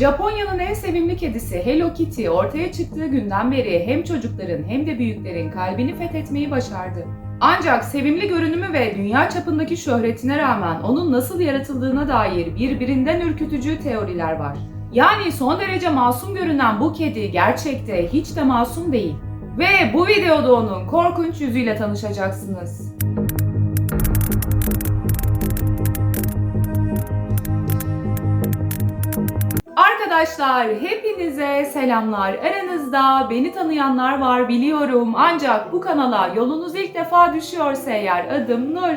Japonya'nın en sevimli kedisi Hello Kitty ortaya çıktığı günden beri hem çocukların hem de büyüklerin kalbini fethetmeyi başardı. Ancak sevimli görünümü ve dünya çapındaki şöhretine rağmen onun nasıl yaratıldığına dair birbirinden ürkütücü teoriler var. Yani son derece masum görünen bu kedi gerçekte hiç de masum değil. Ve bu videoda onun korkunç yüzüyle tanışacaksınız. Arkadaşlar hepinize selamlar. Aranızda beni tanıyanlar var biliyorum. Ancak bu kanala yolunuz ilk defa düşüyorsa eğer adım Nur.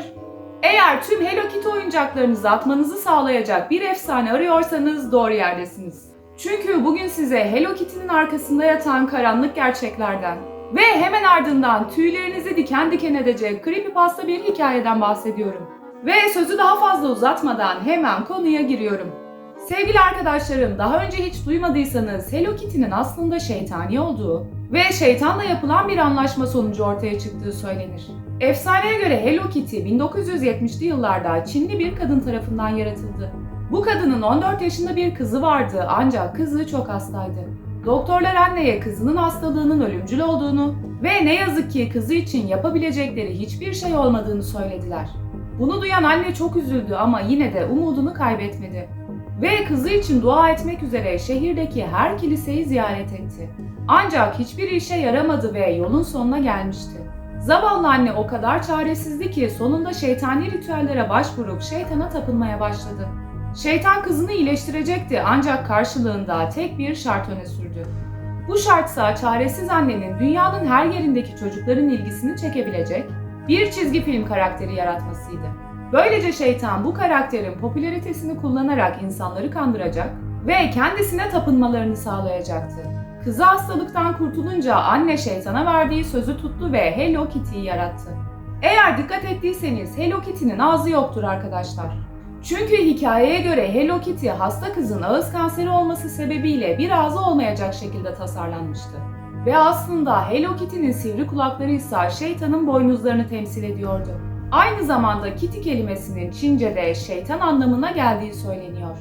Eğer tüm Hello Kitty oyuncaklarınızı atmanızı sağlayacak bir efsane arıyorsanız doğru yerdesiniz. Çünkü bugün size Hello Kitty'nin arkasında yatan karanlık gerçeklerden ve hemen ardından tüylerinizi diken diken edecek creepypasta bir hikayeden bahsediyorum. Ve sözü daha fazla uzatmadan hemen konuya giriyorum. Sevgili arkadaşlarım, daha önce hiç duymadıysanız Hello Kitty'nin aslında şeytani olduğu ve şeytanla yapılan bir anlaşma sonucu ortaya çıktığı söylenir. Efsaneye göre Hello Kitty 1970'li yıllarda Çinli bir kadın tarafından yaratıldı. Bu kadının 14 yaşında bir kızı vardı ancak kızı çok hastaydı. Doktorlar anneye kızının hastalığının ölümcül olduğunu ve ne yazık ki kızı için yapabilecekleri hiçbir şey olmadığını söylediler. Bunu duyan anne çok üzüldü ama yine de umudunu kaybetmedi ve kızı için dua etmek üzere şehirdeki her kiliseyi ziyaret etti. Ancak hiçbir işe yaramadı ve yolun sonuna gelmişti. Zavallı anne o kadar çaresizdi ki sonunda şeytani ritüellere başvurup şeytana tapınmaya başladı. Şeytan kızını iyileştirecekti ancak karşılığında tek bir şart öne sürdü. Bu şartsa çaresiz annenin dünyanın her yerindeki çocukların ilgisini çekebilecek bir çizgi film karakteri yaratmasıydı. Böylece şeytan bu karakterin popülaritesini kullanarak insanları kandıracak ve kendisine tapınmalarını sağlayacaktı. Kızı hastalıktan kurtulunca anne şeytana verdiği sözü tuttu ve Hello Kitty'yi yarattı. Eğer dikkat ettiyseniz Hello Kitty'nin ağzı yoktur arkadaşlar. Çünkü hikayeye göre Hello Kitty hasta kızın ağız kanseri olması sebebiyle bir ağzı olmayacak şekilde tasarlanmıştı. Ve aslında Hello Kitty'nin sivri kulakları ise şeytanın boynuzlarını temsil ediyordu. Aynı zamanda Kitty kelimesinin Çince'de şeytan anlamına geldiği söyleniyor.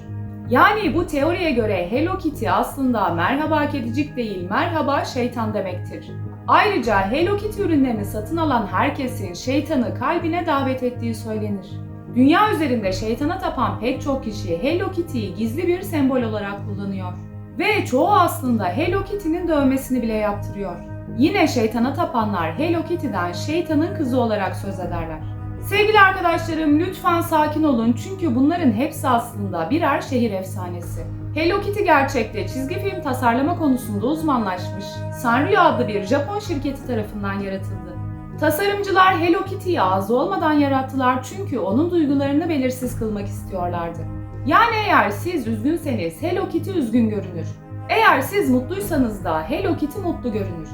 Yani bu teoriye göre Hello Kitty aslında merhaba kedicik değil merhaba şeytan demektir. Ayrıca Hello Kitty ürünlerini satın alan herkesin şeytanı kalbine davet ettiği söylenir. Dünya üzerinde şeytana tapan pek çok kişi Hello Kitty'yi gizli bir sembol olarak kullanıyor. Ve çoğu aslında Hello Kitty'nin dövmesini bile yaptırıyor. Yine şeytana tapanlar Hello Kitty'den şeytanın kızı olarak söz ederler. Sevgili arkadaşlarım lütfen sakin olun çünkü bunların hepsi aslında birer şehir efsanesi. Hello Kitty gerçekte çizgi film tasarlama konusunda uzmanlaşmış Sanrio adlı bir Japon şirketi tarafından yaratıldı. Tasarımcılar Hello Kitty'yi ağzı olmadan yarattılar çünkü onun duygularını belirsiz kılmak istiyorlardı. Yani eğer siz üzgünseniz Hello Kitty üzgün görünür. Eğer siz mutluysanız da Hello Kitty mutlu görünür.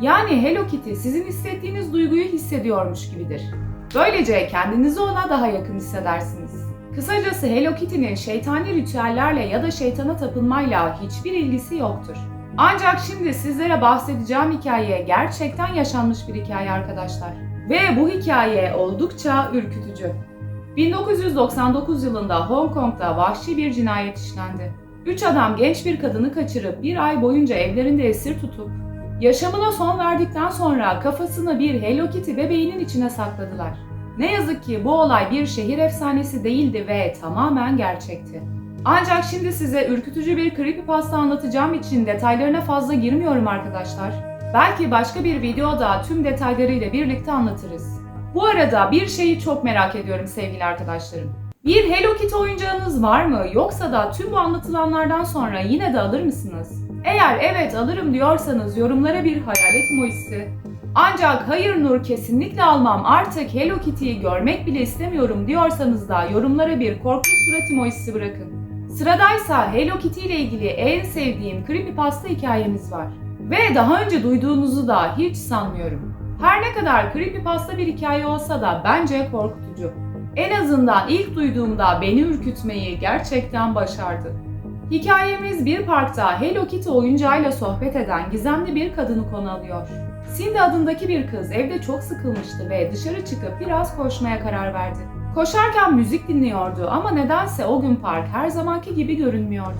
Yani Hello Kitty sizin hissettiğiniz duyguyu hissediyormuş gibidir. Böylece kendinizi ona daha yakın hissedersiniz. Kısacası Hello Kitty'nin şeytani ritüellerle ya da şeytana tapınmayla hiçbir ilgisi yoktur. Ancak şimdi sizlere bahsedeceğim hikaye gerçekten yaşanmış bir hikaye arkadaşlar. Ve bu hikaye oldukça ürkütücü. 1999 yılında Hong Kong'da vahşi bir cinayet işlendi. Üç adam genç bir kadını kaçırıp bir ay boyunca evlerinde esir tutup Yaşamına son verdikten sonra kafasını bir Hello Kitty bebeğinin içine sakladılar. Ne yazık ki bu olay bir şehir efsanesi değildi ve tamamen gerçekti. Ancak şimdi size ürkütücü bir creepypasta anlatacağım için detaylarına fazla girmiyorum arkadaşlar. Belki başka bir videoda tüm detaylarıyla birlikte anlatırız. Bu arada bir şeyi çok merak ediyorum sevgili arkadaşlarım. Bir Hello Kitty oyuncağınız var mı? Yoksa da tüm bu anlatılanlardan sonra yine de alır mısınız? Eğer evet alırım diyorsanız yorumlara bir hayalet emojisi. Ancak hayır Nur kesinlikle almam artık Hello Kitty'yi görmek bile istemiyorum diyorsanız da yorumlara bir korkunç surat emojisi bırakın. Sıradaysa Hello Kitty ile ilgili en sevdiğim creepypasta hikayemiz var. Ve daha önce duyduğunuzu da hiç sanmıyorum. Her ne kadar creepypasta bir hikaye olsa da bence korkutucu. En azından ilk duyduğumda beni ürkütmeyi gerçekten başardı. Hikayemiz bir parkta Hello Kitty oyuncağıyla sohbet eden gizemli bir kadını konu alıyor. Cindy adındaki bir kız evde çok sıkılmıştı ve dışarı çıkıp biraz koşmaya karar verdi. Koşarken müzik dinliyordu ama nedense o gün park her zamanki gibi görünmüyordu.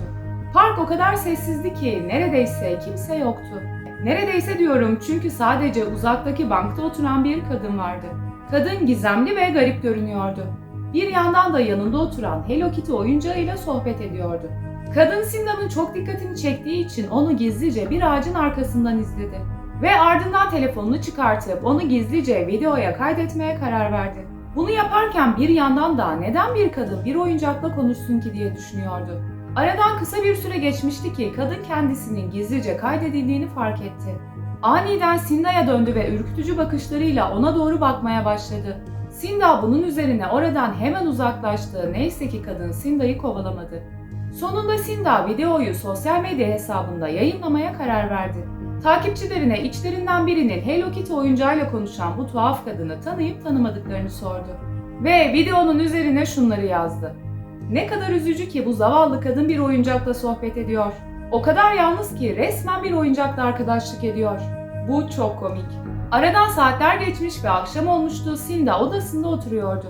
Park o kadar sessizdi ki neredeyse kimse yoktu. Neredeyse diyorum çünkü sadece uzaktaki bankta oturan bir kadın vardı. Kadın gizemli ve garip görünüyordu. Bir yandan da yanında oturan Hello Kitty oyuncağıyla sohbet ediyordu. Kadın Sinda'nın çok dikkatini çektiği için onu gizlice bir ağacın arkasından izledi. Ve ardından telefonunu çıkartıp onu gizlice videoya kaydetmeye karar verdi. Bunu yaparken bir yandan da neden bir kadın bir oyuncakla konuşsun ki diye düşünüyordu. Aradan kısa bir süre geçmişti ki kadın kendisinin gizlice kaydedildiğini fark etti. Aniden Sinda'ya döndü ve ürkütücü bakışlarıyla ona doğru bakmaya başladı. Sinda bunun üzerine oradan hemen uzaklaştı. Neyse ki kadın Sinda'yı kovalamadı. Sonunda Sinda videoyu sosyal medya hesabında yayınlamaya karar verdi. Takipçilerine içlerinden birinin Hello Kitty oyuncağıyla konuşan bu tuhaf kadını tanıyıp tanımadıklarını sordu. Ve videonun üzerine şunları yazdı. Ne kadar üzücü ki bu zavallı kadın bir oyuncakla sohbet ediyor. O kadar yalnız ki resmen bir oyuncakla arkadaşlık ediyor. Bu çok komik. Aradan saatler geçmiş ve akşam olmuştu. Sinda odasında oturuyordu.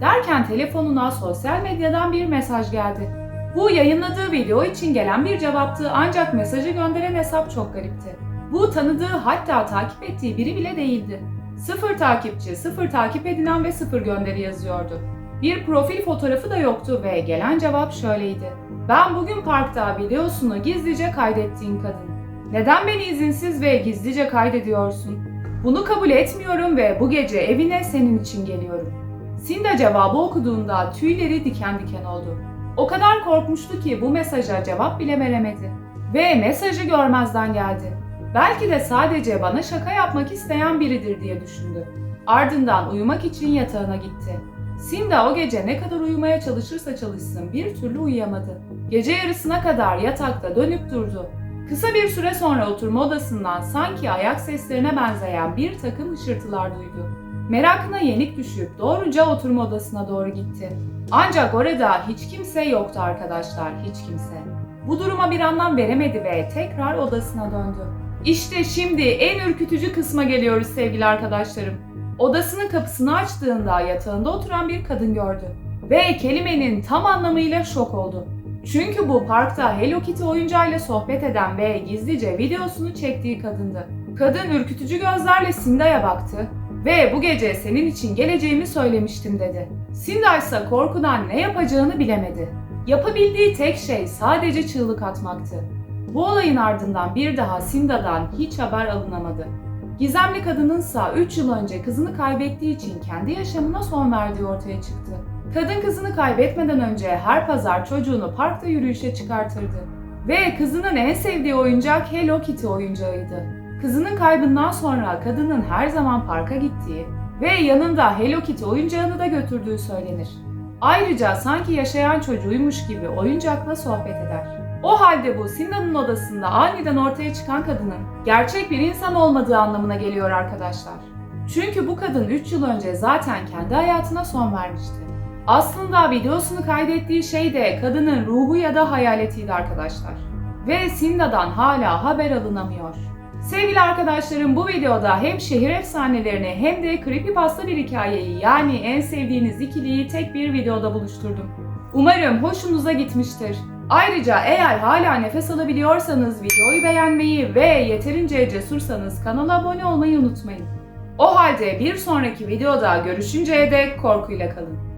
Derken telefonuna sosyal medyadan bir mesaj geldi. Bu yayınladığı video için gelen bir cevaptı ancak mesajı gönderen hesap çok garipti. Bu tanıdığı hatta takip ettiği biri bile değildi. Sıfır takipçi, sıfır takip edilen ve sıfır gönderi yazıyordu. Bir profil fotoğrafı da yoktu ve gelen cevap şöyleydi. Ben bugün parkta videosunu gizlice kaydettiğin kadın. Neden beni izinsiz ve gizlice kaydediyorsun? Bunu kabul etmiyorum ve bu gece evine senin için geliyorum. Sinda cevabı okuduğunda tüyleri diken diken oldu. O kadar korkmuştu ki bu mesaja cevap bile veremedi. Ve mesajı görmezden geldi. Belki de sadece bana şaka yapmak isteyen biridir diye düşündü. Ardından uyumak için yatağına gitti. Sinda o gece ne kadar uyumaya çalışırsa çalışsın bir türlü uyuyamadı. Gece yarısına kadar yatakta dönüp durdu. Kısa bir süre sonra oturma odasından sanki ayak seslerine benzeyen bir takım hışırtılar duydu. Merakına yenik düşüp doğruca oturma odasına doğru gitti. Ancak orada hiç kimse yoktu arkadaşlar, hiç kimse. Bu duruma bir anlam veremedi ve tekrar odasına döndü. İşte şimdi en ürkütücü kısma geliyoruz sevgili arkadaşlarım. Odasının kapısını açtığında yatağında oturan bir kadın gördü. Ve kelimenin tam anlamıyla şok oldu. Çünkü bu parkta Hello Kitty oyuncağıyla sohbet eden ve gizlice videosunu çektiği kadındı. Kadın ürkütücü gözlerle Sinda'ya baktı ve bu gece senin için geleceğimi söylemiştim dedi. Sinda ise korkudan ne yapacağını bilemedi. Yapabildiği tek şey sadece çığlık atmaktı. Bu olayın ardından bir daha Sinda'dan hiç haber alınamadı. Gizemli kadınınsa 3 yıl önce kızını kaybettiği için kendi yaşamına son verdiği ortaya çıktı. Kadın kızını kaybetmeden önce her pazar çocuğunu parkta yürüyüşe çıkartırdı. Ve kızının en sevdiği oyuncak Hello Kitty oyuncağıydı. Kızının kaybından sonra kadının her zaman parka gittiği ve yanında Hello Kitty oyuncağını da götürdüğü söylenir. Ayrıca sanki yaşayan çocuğuymuş gibi oyuncakla sohbet eder. O halde bu Sinda'nın odasında aniden ortaya çıkan kadının gerçek bir insan olmadığı anlamına geliyor arkadaşlar. Çünkü bu kadın 3 yıl önce zaten kendi hayatına son vermişti. Aslında videosunu kaydettiği şey de kadının ruhu ya da hayaletiydi arkadaşlar. Ve Sinda'dan hala haber alınamıyor. Sevgili arkadaşlarım bu videoda hem şehir efsanelerini hem de creepypasta bir hikayeyi yani en sevdiğiniz ikiliyi tek bir videoda buluşturdum. Umarım hoşunuza gitmiştir. Ayrıca eğer hala nefes alabiliyorsanız videoyu beğenmeyi ve yeterince cesursanız kanala abone olmayı unutmayın. O halde bir sonraki videoda görüşünceye dek korkuyla kalın.